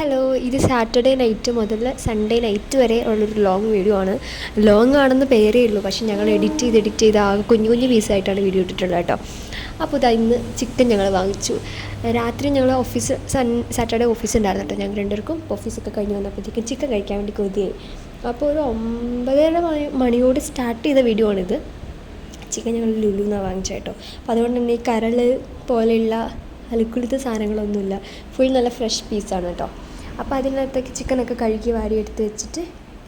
Hello ഇത് Saturday night മുതൽ Sunday night വരെ ഉള്ളൊരു ലോങ് വീഡിയോ ആണ്. ലോങ് ആണെന്ന് പേരേ ഉള്ളൂ പക്ഷേ ഞങ്ങൾ എഡിറ്റ് ചെയ്ത് എഡിറ്റ് ചെയ്ത് ആ കുഞ്ഞു കുഞ്ഞു പീസായിട്ടാണ് വീഡിയോ ഇട്ടിട്ടുള്ളത് കേട്ടോ. അപ്പോൾ ഇതാ ഇന്ന് ചിക്കൻ ഞങ്ങൾ വാങ്ങിച്ചു. രാത്രി ഞങ്ങൾ ഓഫീസ് സൺ സാറ്റർഡേ ഓഫീസ് ഉണ്ടായിരുന്നു കേട്ടോ. ഞങ്ങൾ രണ്ടുപേർക്കും ഓഫീസൊക്കെ കഴിഞ്ഞ് വന്നപ്പോഴത്തേക്കും ചിക്കൻ കഴിക്കാൻ വേണ്ടി കൊതിയായി. അപ്പോൾ ഒരു ഒമ്പതര മണി മണിയോട് സ്റ്റാർട്ട് ചെയ്ത വീഡിയോ ആണിത്. ചിക്കൻ ഞങ്ങൾ ലുലു എന്നാണ് വാങ്ങിച്ചത് കേട്ടോ. അപ്പോൾ അതുകൊണ്ട് തന്നെ ഈ കരൾ പോലെയുള്ള അലുക്കുളുത്ത സാധനങ്ങളൊന്നുമില്ല. ഫുൾ നല്ല ഫ്രഷ് പീസാണ് കേട്ടോ. അപ്പോൾ അതിനകത്തേക്ക് ചിക്കനൊക്കെ കഴുകി വാരി എടുത്ത് വെച്ചിട്ട്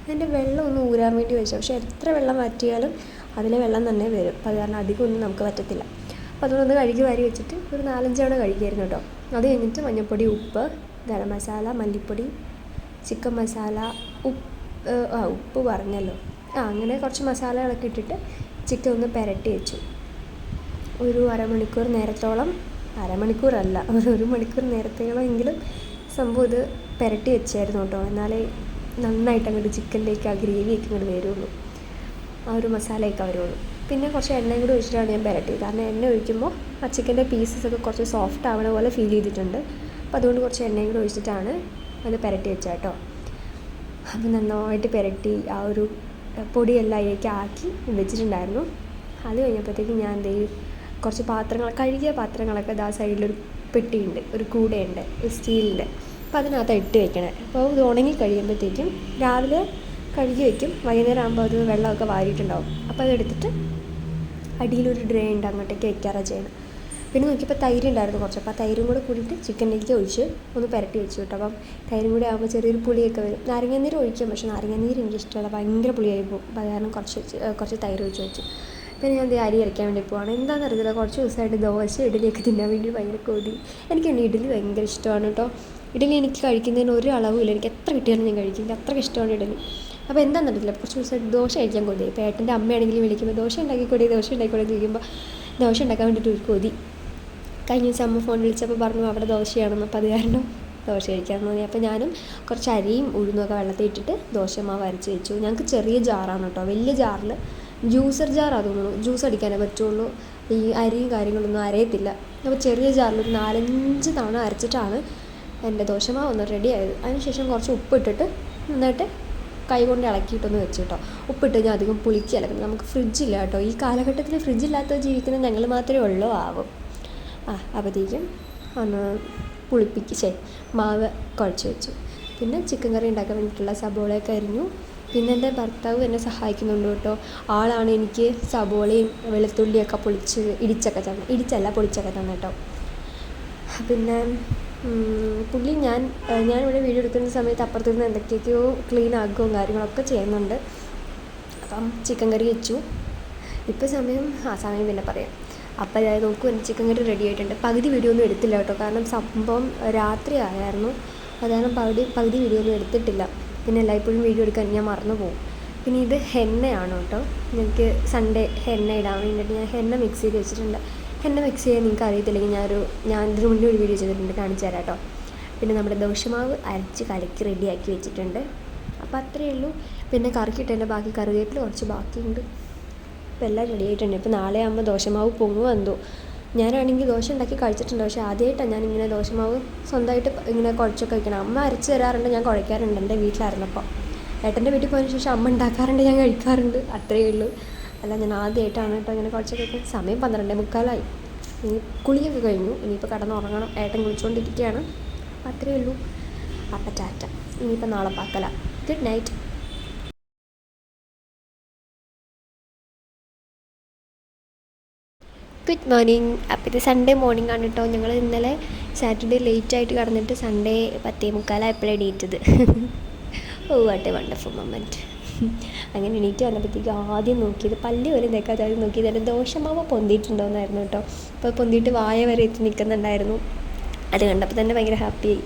അതിന്റെ വെള്ളം ഒന്ന് ഊരാൻ വേണ്ടി വെച്ചു. പക്ഷേ എത്ര വെള്ളം മാറ്റിയാലും അതിലെ വെള്ളം തന്നെ വരും. അപ്പോൾ അത് കാരണം അധികം ഒന്നും നമുക്ക് പറ്റത്തില്ല അപ്പോൾ അതുകൊണ്ടൊന്ന് കഴുകി വാരി വെച്ചിട്ട് ഒരു നാലഞ്ച് തവണ കഴുകിയായിരുന്നു കേട്ടോ. അത് കഴിഞ്ഞിട്ട് മഞ്ഞൾപ്പൊടി ഉപ്പ് ഗരം മസാല മല്ലിപ്പൊടി ചിക്കൻ മസാല ഉപ്പ് ആ ഉപ്പ് പറഞ്ഞല്ലോ. ആ അങ്ങനെ കുറച്ച് മസാലകളൊക്കെ ഇട്ടിട്ട് ചിക്കൻ ഒന്ന് പുരട്ടി വെച്ചു. ഒരു അരമണിക്കൂർ നേരത്തോളം അരമണിക്കൂറല്ല ഒരു ഒരു മണിക്കൂർ നേരത്തോളം എങ്കിലും സംഭവം ഇത് പുരട്ടി വെച്ചായിരുന്നു കേട്ടോ. എന്നാലേ നന്നായിട്ട് അങ്ങോട്ട് ചിക്കനിലേക്ക് ആ ഗ്രേവിയൊക്കെ ഇങ്ങോട്ട് വരുള്ളൂ. ആ ഒരു മസാലയൊക്കെ വരുള്ളൂ. പിന്നെ കുറച്ച് എണ്ണയും കൂടി ഒഴിച്ചിട്ടാണ് ഞാൻ പുരട്ടിയത്. കാരണം എണ്ണ ഒഴിക്കുമ്പോൾ ആ ചിക്കന്റെ പീസസ് ഒക്കെ കുറച്ച് സോഫ്റ്റ് ആവണ പോലെ ഫീൽ ചെയ്തിട്ടുണ്ട്. അപ്പോൾ അതുകൊണ്ട് കുറച്ച് എണ്ണയും കൂടി ഒഴിച്ചിട്ടാണ് അത് പുരട്ടി വെച്ചത് കേട്ടോ. അപ്പോൾ നന്നായിട്ട് പുരട്ടി ആ ഒരു പൊടിയെല്ലാം അതിലേക്ക് ആക്കി വെച്ചിട്ടുണ്ടായിരുന്നു. അത് കഴിഞ്ഞപ്പോഴത്തേക്ക് ഞാൻ എന്ത് കുറച്ച് പാത്രങ്ങൾ കഴുകിയ പാത്രങ്ങളൊക്കെ ആ സൈഡിലൊരു പെട്ടിയുണ്ട് ഒരു കൂടെയുണ്ട് സ്റ്റീലിന്റെ. അപ്പോൾ അതിനകത്ത് ഇട്ട് വെക്കണേ. അപ്പോൾ ഇത് ഉണങ്ങി കഴിയുമ്പോഴത്തേക്കും രാവിലെ കഴുകി വയ്ക്കും വൈകുന്നേരം ആകുമ്പോൾ അത് വെള്ളമൊക്കെ വാരിയിട്ടുണ്ടാവും. അപ്പോൾ അതെടുത്തിട്ട് അടിയിലൊരു ഡ്രേ ഉണ്ട് അങ്ങോട്ടേക്ക് വെക്കാറാണ് ചെയ്യണം പിന്നെ നോക്കിയപ്പോൾ തൈര് ഉണ്ടായിരുന്നു കുറച്ച്. അപ്പോൾ ആ തൈരും കൂടെ കൂടിയിട്ട് ചിക്കനിലേക്ക് ഒഴിച്ച് ഒന്ന് പുരട്ടി വെച്ചു കേട്ടോ. അപ്പം തൈരും കൂടി ആകുമ്പോൾ ചെറിയൊരു പുളിയൊക്കെ വരും. നാരങ്ങ നാരങ്ങാനീര് ഒഴിക്കും. പക്ഷേ നാരങ്ങാനീര് എനിക്ക് ഇഷ്ടമല്ല. ഭയങ്കര പുളിയായി പോകും. അപ്പോൾ കാരണം കുറച്ച് കുറച്ച് തൈര് ഒഴിച്ച് വെച്ചു പിന്നെ ഞാൻ അരി അരയ്ക്കാൻ വേണ്ടി പോവാണ്. എന്താണെന്ന് അറിയില്ല കുറച്ച് ദിവസമായിട്ട് ദോശ ഇഡലിയൊക്കെ തിന്നാൻ വേണ്ടി ഭയങ്കര കൊതി. എനിക്ക് ഇഡലി ഭയങ്കര ഇഷ്ടമാണ് കേട്ടോ. ഇഡലി എനിക്ക് കഴിക്കുന്നതിന് ഒരു അളവുമില്ല. എനിക്ക് എത്ര കിട്ടിയാലും ഞാൻ കഴിക്കും. എനിക്ക് അത്രയ്ക്ക് ഇഷ്ടമാണ് ഇഡലി. അപ്പോൾ എന്താണെന്ന് അറിയില്ല കുറച്ച് ദിവസമായിട്ട് ദോശ കഴിക്കാൻ കൊതി ഇപ്പോൾ ഏട്ടന്റെ അമ്മയാണെങ്കിൽ വിളിക്കുമ്പോൾ ദോശ ഉണ്ടാക്കിക്കൂടി ദോശ ഉണ്ടാക്കിക്കൊടി ചോദിക്കുമ്പോൾ ദോശ ഉണ്ടാക്കാൻ വേണ്ടിയിട്ട് ഒരു കൊതി. കഴിഞ്ഞ ദിവസം അമ്മ ഫോൺ വിളിച്ചപ്പോൾ പറഞ്ഞു അവിടെ ദോശയാണെന്ന്. അപ്പോൾ അത് കാരണം ദോശ കഴിക്കാൻ തോന്നി അപ്പോൾ ഞാനും കുറച്ച് അരിയും ഉഴുന്നൊക്കെ വെള്ളത്തിൽ ഇട്ടിട്ട് ദോശമാവ് അരച്ച് വെച്ചു. ഞങ്ങൾക്ക് ചെറിയ ജാറാണ് കേട്ടോ. വലിയ ജാറിൽ ജ്യൂസർ ജാറാണ് തോന്നുന്നു. ജ്യൂസ് അടിക്കാനേ പറ്റുള്ളൂ. ഈ അരിയും കാര്യങ്ങളൊന്നും അരയത്തില്ല. അപ്പോൾ ചെറിയ ജാറിൽ ഒരു നാലഞ്ച് തവണ അരച്ചിട്ടാണ് എന്റെ ദോശമാവ് ഒന്ന് റെഡി ആയത്. അതിനുശേഷം കുറച്ച് ഉപ്പിട്ടിട്ട് നന്നായിട്ട് കൈ കൊണ്ട് ഇളക്കിയിട്ടൊന്ന് വെച്ച് കേട്ടോ. ഉപ്പിട്ട് ഞാൻ അധികം പുളിക്ക് ഇളക്കുന്നത്. നമുക്ക് ഫ്രിഡ്ജില്ല കേട്ടോ. ഈ കാലഘട്ടത്തിൽ ഫ്രിഡ്ജില്ലാത്ത ജീവിക്കുന്ന ഞങ്ങൾ മാത്രമേ ഉള്ളൂ ആവും. ആ അപ്പോഴത്തേക്കും ഒന്ന് പുളിപ്പിക്ക് ശരി. മാവ് കുഴച്ച് വെച്ചു. പിന്നെ ചിക്കൻ കറി ഉണ്ടാക്കാൻ വേണ്ടിയിട്ടുള്ള സബോളയൊക്കെ അരിഞ്ഞു. പിന്നെ എന്റെ ഭർത്താവ് എന്നെ സഹായിക്കുന്നുണ്ട് കേട്ടോ. ആളാണ് എനിക്ക് സബോളയും വെളുത്തുള്ളിയൊക്കെ പൊളിച്ച് ഇടിച്ചൊക്കെ തന്നെ ഇടിച്ചല്ല പൊളിച്ചൊക്കെ തന്നെ കേട്ടോ. പിന്നെ പുള്ളി ഞാൻ ഞാനിവിടെ വീഡിയോ എടുക്കുന്ന സമയത്ത് അപ്പുറത്തുനിന്ന് എന്തൊക്കെയൊക്കെയോ ക്ലീൻ ആക്കുകയും കാര്യങ്ങളൊക്കെ ചെയ്യുന്നുണ്ട്. അപ്പം ചിക്കൻ കറി വെച്ചു. ഇപ്പോൾ സമയം ആ സമയം പിന്നെ പറയാം. അപ്പോൾ അതായത് നോക്കൂ എന്റെ ചിക്കൻ കറി റെഡി ആയിട്ടുണ്ട്. പകുതി വീഡിയോ ഒന്നും എടുത്തില്ല കേട്ടോ. കാരണം സംഭവം രാത്രി ആയായിരുന്നു. അത് കാരണം പകുതി പകുതി വീഡിയോ ഒന്നും എടുത്തിട്ടില്ല. പിന്നെ എല്ലായ്പ്പോഴും വീഡിയോ എടുക്കാൻ ഞാൻ മറന്നു പോകും. പിന്നെ ഇത് ഹെന്നയാണ് കേട്ടോ. എനിക്ക് സൺഡേ ഹെന്ന ഇടാൻ വേണ്ടിയിട്ട് ഞാൻ ഹെന്ന മിക്സ് ചെയ്ത് വെച്ചിട്ടുണ്ട്. ഹെന്ന മിക്സ് ചെയ്യാൻ നിങ്ങൾക്ക് അറിയത്തില്ലെങ്കിൽ ഞാനൊരു ഞാൻ ഇതിന് മുന്നേ ഒരു വീഡിയോ ചെയ്തിട്ടുണ്ട് കാണിച്ചു തരാം കേട്ടോ പിന്നെ നമ്മുടെ ദോശമാവ് അരച്ച് കലക്കി റെഡിയാക്കി വെച്ചിട്ടുണ്ട്. അപ്പോൾ അത്രയേ ഉള്ളൂ. പിന്നെ കറിക്കിട്ടതിന്റെ ബാക്കി കറിവേപ്പില കുറച്ച് ബാക്കിയുണ്ട്. ഇപ്പോൾ എല്ലാം റെഡി ആയിട്ടുണ്ട്. ഇപ്പോൾ നാളെ ആകുമ്പോൾ ദോശമാവ് പൊങ്ങുമോ എന്തോ. ഞാനാണെങ്കിൽ ദോശ ഉണ്ടാക്കി കഴിച്ചിട്ടുണ്ട്. പക്ഷേ ആദ്യമായിട്ടാണ് ഞാൻ ഇങ്ങനെ ദോശമാവ് സ്വന്തമായിട്ട് ഇങ്ങനെ കുഴച്ചൊക്കെ കഴിക്കണം അമ്മ അരച്ച് തരാറുണ്ട്. ഞാൻ കുഴയ്ക്കാറുണ്ട് എന്റെ വീട്ടിലായിരുന്നപ്പോൾ ഏട്ടന്റെ വീട്ടിൽ പോയതിന് ശേഷം അമ്മ ഉണ്ടാക്കാറുണ്ട്. ഞാൻ കഴിക്കാറുണ്ട്. അത്രയേ ഉള്ളൂ. അല്ല ഞാൻ ആദ്യമായിട്ടാണ് കേട്ടോ ഇങ്ങനെ കുറച്ച് വയ്ക്കുന്നത് സമയം പന്ത്രണ്ടേ മുക്കാലായി. ഇനി കുളിയൊക്കെ കഴിഞ്ഞു. ഇനിയിപ്പോൾ കിടന്നുറങ്ങണം ഏട്ടൻ കുളിച്ചുകൊണ്ടിരിക്കുകയാണ് അത്രയേ ഉള്ളൂ. അപ്പം ടാറ്റ. ഇനിയിപ്പോൾ നാളെ പാക്കല good night good morning Sunday morning ആണ് ഇന്നലെ സാറ്റർഡേ ലേറ്റ് ആയിട്ട് സൺഡേ ഓ എ വണ്ടർഫുൾ അങ്ങനെ എണീറ്റ് വന്നപ്പോഴത്തേക്ക് ആദ്യം നോക്കിയത് പല്ല് വരെ തേക്കാതെ ആദ്യം നോക്കിയത് എന്റെ ദോശമാവ് പൊന്തിയിട്ടുണ്ടോയെന്നായിരുന്നു കേട്ടോ. അപ്പോൾ പൊന്തിയിട്ട് വായ വരെ എത്തി നിൽക്കുന്നുണ്ടായിരുന്നു. അത് കണ്ടപ്പോൾ തന്നെ ഭയങ്കര ഹാപ്പിയായി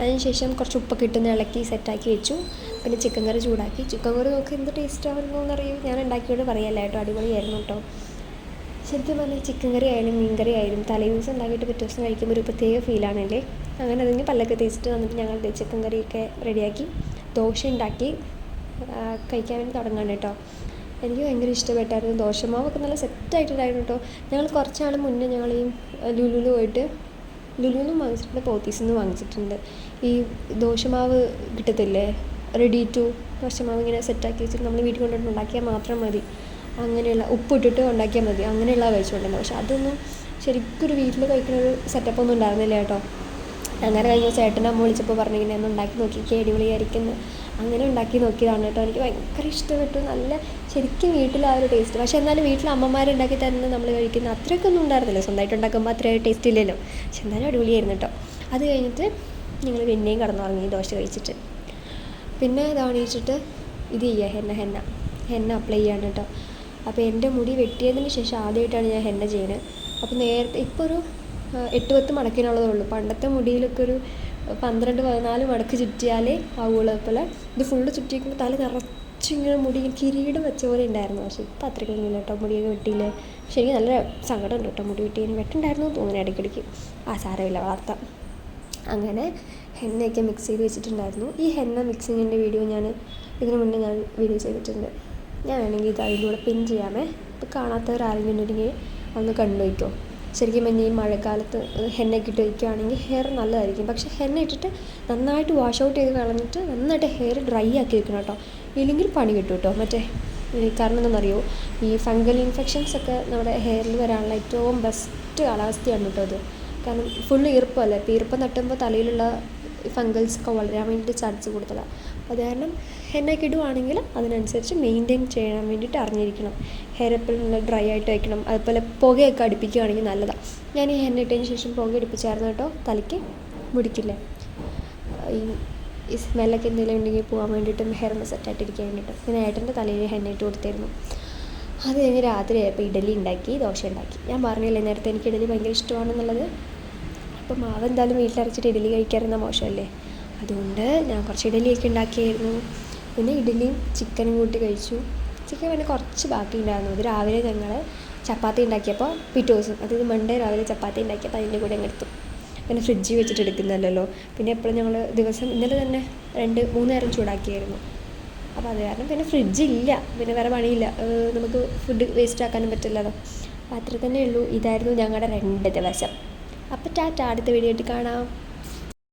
അതിനുശേഷം കുറച്ച് ഉപ്പൊക്കെ ഇട്ടൊന്ന് ഇളക്കി സെറ്റാക്കി വെച്ചു. പിന്നെ ചിക്കൻ കറി ചൂടാക്കി. ചിക്കൻ കറി നോക്കി എന്ത് ടേസ്റ്റ് ആവുന്നു എന്നറിയും? ഞാൻ ഉണ്ടാക്കിയോട് പറയല്ല കേട്ടോ അടിപൊളിയായിരുന്നു കേട്ടോ. ശരിക്കും പറഞ്ഞാൽ ചിക്കൻ കറി ആയാലും മീൻ കറി ആയാലും തലേ ദിവസം ഉണ്ടാക്കിയിട്ട് പിറ്റേ ദിവസം കഴിക്കുമ്പോൾ ഒരു പ്രത്യേക ഫീലാണല്ലേ അങ്ങനെ അതിന് പല്ലൊക്കെ തേച്ചിട്ട് വന്നിട്ട് ഞങ്ങൾ ചിക്കൻ കറിയൊക്കെ റെഡിയാക്കി ദോശ ഉണ്ടാക്കി. കഴിക്കാൻ വേണ്ടി തുടങ്ങാണ് കേട്ടോ. എനിക്ക് ഭയങ്കര ഇഷ്ടപ്പെട്ടായിരുന്നു. ദോശമാവൊക്കെ നല്ല സെറ്റായിട്ടുണ്ടായിരുന്നു കേട്ടോ. ഞങ്ങൾ കുറച്ച് നാൾ മുന്നേ ഞങ്ങൾ ഈ ലുലുലു പോയിട്ട് ലുലുവിൽ നിന്ന് വാങ്ങിച്ചിട്ടുണ്ട് പോത്തീസിൽ വാങ്ങിച്ചിട്ടുണ്ട്. ഈ ദോശമാവ് കിട്ടത്തില്ലേ? റെഡി ടു ദോശമാവ് ഇങ്ങനെ സെറ്റാക്കി വെച്ചിട്ട് നമ്മൾ വീട്ടിൽ കൊണ്ടുവന്ന് ഉണ്ടാക്കിയാൽ മാത്രം മതി. അങ്ങനെയുള്ള ഉപ്പിട്ടിട്ട് ഉണ്ടാക്കിയാൽ മതി. അങ്ങനെയുള്ള കഴിച്ചുകൊണ്ടിരുന്നത്. പക്ഷെ അതൊന്നും ശരിക്കും ഒരു വീട്ടിൽ കഴിക്കുന്ന ഒരു സെറ്റപ്പ് ഒന്നും ഉണ്ടായിരുന്നില്ല കേട്ടോ. അങ്ങനെ കഴിഞ്ഞ ചേട്ടനമ്മ വിളിച്ചപ്പോൾ പറഞ്ഞിങ്ങനെ ഒന്ന് ഉണ്ടാക്കി നോക്കിക്കേ അടിപൊളിയായിരിക്കുന്നു. അങ്ങനെ ഉണ്ടാക്കി നോക്കിയതാണ് കേട്ടോ. എനിക്ക് ഭയങ്കര ഇഷ്ടപ്പെട്ടു. നല്ല ശരിക്കും വീട്ടിൽ ആ ഒരു ടേസ്റ്റ് പക്ഷേ എന്നാലും വീട്ടിൽ അമ്മമാരുണ്ടാക്കി തരുന്നത് നമ്മൾ കഴിക്കുന്ന അത്രയൊക്കെ ഒന്നും ഉണ്ടായിരുന്നില്ല. സ്വന്തമായിട്ട് ഉണ്ടാക്കുമ്പോൾ അത്ര ടേസ്റ്റ് ഇല്ലല്ലോ. പക്ഷെ എന്നാലും അടിപൊളിയായിരുന്നു കേട്ടോ. അത് കഴിഞ്ഞിട്ട് ഞങ്ങൾ പിന്നെയും കടന്നുറങ്ങി ദോശ കഴിച്ചിട്ട്. പിന്നെ ഇതാണ് വെച്ചിട്ട് ഇത് ചെയ്യുക ഹെന്ന ഹെന്ന. ഹെന്ന അപ്ലൈ ചെയ്യാണ് കേട്ടോ. അപ്പോൾ എന്റെ മുടി വെട്ടിയതിന് ശേഷം ആദ്യമായിട്ടാണ് ഞാൻ ഹെന്ന ചെയ്യുന്നത്. അപ്പോൾ നേരത്തെ ഇപ്പോൾ ഒരു എട്ട് പത്ത് മടക്കിനുള്ളതേ ഉള്ളൂ. പണ്ടത്തെ മുടിയിലൊക്കെ ഒരു പന്ത്രണ്ട് പതിനാല് മടക്ക് ചുറ്റിയാലേ ആവുള്ളൂ. അതുപോലെ ഇത് ഫുള്ള് ചുറ്റിയിരിക്കുമ്പോൾ തല നിറച്ചിങ്ങനെ മുടി കിരീടം വെച്ച പോലെ ഉണ്ടായിരുന്നു പക്ഷേ ഇപ്പം അത്രയ്ക്കൊന്നും ഇല്ല കേട്ടോ മുടിയൊക്കെ വെട്ടിയില്ല. പക്ഷേ എനിക്ക് നല്ല സങ്കടം ഉണ്ട് കേട്ടോ മുടി വെട്ടിയതിന് വെട്ടുണ്ടായിരുന്നു തോന്നുന്നു ഇടയ്ക്കിടയ്ക്ക്. ആ സാരമില്ല വളർത്താം. അങ്ങനെ ഹെന്നയൊക്കെ മിക്സ് ചെയ്ത് വെച്ചിട്ടുണ്ടായിരുന്നു. ഈ ഹെന്ന മിക്സിങ്ങിന്റെ വീഡിയോ ഞാൻ ഇതിനു മുന്നേ ഞാൻ വീഡിയോ ചെയ്തിട്ടുണ്ട്. ഞാൻ വേണമെങ്കിൽ ഇത് അതിന്റെ കൂടെ പിൻ ചെയ്യാമേ. ഇപ്പോൾ കാണാത്തവരാരെങ്കിലും ഉണ്ടെങ്കിൽ ഒന്ന് കണ്ടു വയ്ക്കോ ശരിക്കും പറഞ്ഞാൽ ഈ മഴക്കാലത്ത് ഹെന്നയൊക്കെ ഇട്ട് വയ്ക്കുകയാണെങ്കിൽ ഹെയർ നല്ലതായിരിക്കും. പക്ഷേ ഹെന്ന ഇട്ടിട്ട് നന്നായിട്ട് വാഷ് ഔട്ട് ചെയ്ത് കളഞ്ഞിട്ട് നന്നായിട്ട് ഹെയർ ഡ്രൈ ആക്കി വെക്കണം കേട്ടോ. ഇല്ലെങ്കിൽ പണി കിട്ടും കേട്ടോ. മറ്റേ കാരണം എന്താണെന്നറിയോ ഈ ഫംഗൽ ഇൻഫെക്ഷൻസ് ഒക്കെ നമ്മുടെ ഹെയറിൽ വരാനുള്ള ഏറ്റവും ബെസ്റ്റ് കാലാവസ്ഥയാണ് കേട്ടോ അത്. കാരണം ഫുള്ള് ഈർപ്പമല്ലേ അപ്പോൾ ഈർപ്പം തട്ടുമ്പോൾ തലയിലുള്ള ഫംഗൽസ് ഒക്കെ വളരാൻ വേണ്ടിയിട്ട് ചാൻസ് കൂടുതലാണ് അത് കാരണം ഹെന്നയൊക്കെ ഇടുവാണെങ്കിൽ അതിനനുസരിച്ച് മെയിന്റെയിൻ ചെയ്യാൻ വേണ്ടിയിട്ട് അറിഞ്ഞിരിക്കണം. ഹെയർ എപ്പോഴും നല്ല ഡ്രൈ ആയിട്ട് വയ്ക്കണം അതുപോലെ പുകയൊക്കെ അടുപ്പിക്കുകയാണെങ്കിൽ നല്ലതാണ് ഞാൻ ഈ ഹെന്ന ഇട്ടതിന് ശേഷം പുക അടുപ്പിച്ചായിരുന്നു കേട്ടോ തലയ്ക്ക് മുടിക്കില്ലേ? ഈ ഈ സ്മെല്ലൊക്കെ എന്തെങ്കിലും ഉണ്ടെങ്കിൽ പോകാൻ വേണ്ടിയിട്ടും ഹെയർ ഒന്ന് സെറ്റായിട്ടിരിക്കാൻ വേണ്ടിയിട്ട്. പിന്നെ ഏട്ടന്റെ തലയിൽ ഹെന്ന ഇട്ട് കൊടുത്തിരുന്നു. അത് കഴിഞ്ഞ് രാത്രി ആയപ്പോൾ ഇഡലി ഉണ്ടാക്കി ദോശ ഉണ്ടാക്കി. ഞാൻ പറഞ്ഞില്ലേ നേരത്തെ എനിക്ക് ഇഡലി ഭയങ്കര ഇഷ്ടമാണെന്നുള്ളത്. അപ്പം മാവ് എന്തായാലും വീട്ടിലരച്ചിട്ട് ഇഡലി കഴിക്കാറുന്ന മോശമല്ലേ? അതുകൊണ്ട് ഞാൻ കുറച്ച് ഇഡലിയൊക്കെ ഉണ്ടാക്കിയായിരുന്നു. പിന്നെ ഇഡലിയും ചിക്കനും കൂട്ടി കഴിച്ചു. ചിക്കൻ പിന്നെ കുറച്ച് ബാക്കി ഉണ്ടായിരുന്നു. അത് രാവിലെ ഞങ്ങൾ ചപ്പാത്തി ഉണ്ടാക്കിയപ്പോൾ പിറ്റേ ദിവസം അതായത് മൺഡേ രാവിലെ ചപ്പാത്തി ഉണ്ടാക്കിയപ്പോൾ അതിന്റെ കൂടെ അങ്ങ് എടുത്തു. പിന്നെ ഫ്രിഡ്ജിൽ വെച്ചിട്ട് എടുക്കുന്നതല്ലല്ലോ. പിന്നെ എപ്പോഴും ഞങ്ങൾ ദിവസം ഇന്നലെ തന്നെ രണ്ട് മൂന്ന് നേരം ചൂടാക്കിയായിരുന്നു. അപ്പോൾ അത് കാരണം പിന്നെ ഫ്രിഡ്ജില്ല പിന്നെ വേറെ പണിയില്ല. നമുക്ക് ഫുഡ് വേസ്റ്റ് ആക്കാനും പറ്റില്ലല്ലോ. അപ്പോൾ അത്ര തന്നെ ഉള്ളൂ. ഇതായിരുന്നു ഞങ്ങളുടെ രണ്ട് ദിവസം. അപ്പോൾ ടാറ്റ അടുത്ത വീഡിയോ ആയിട്ട് കാണാം.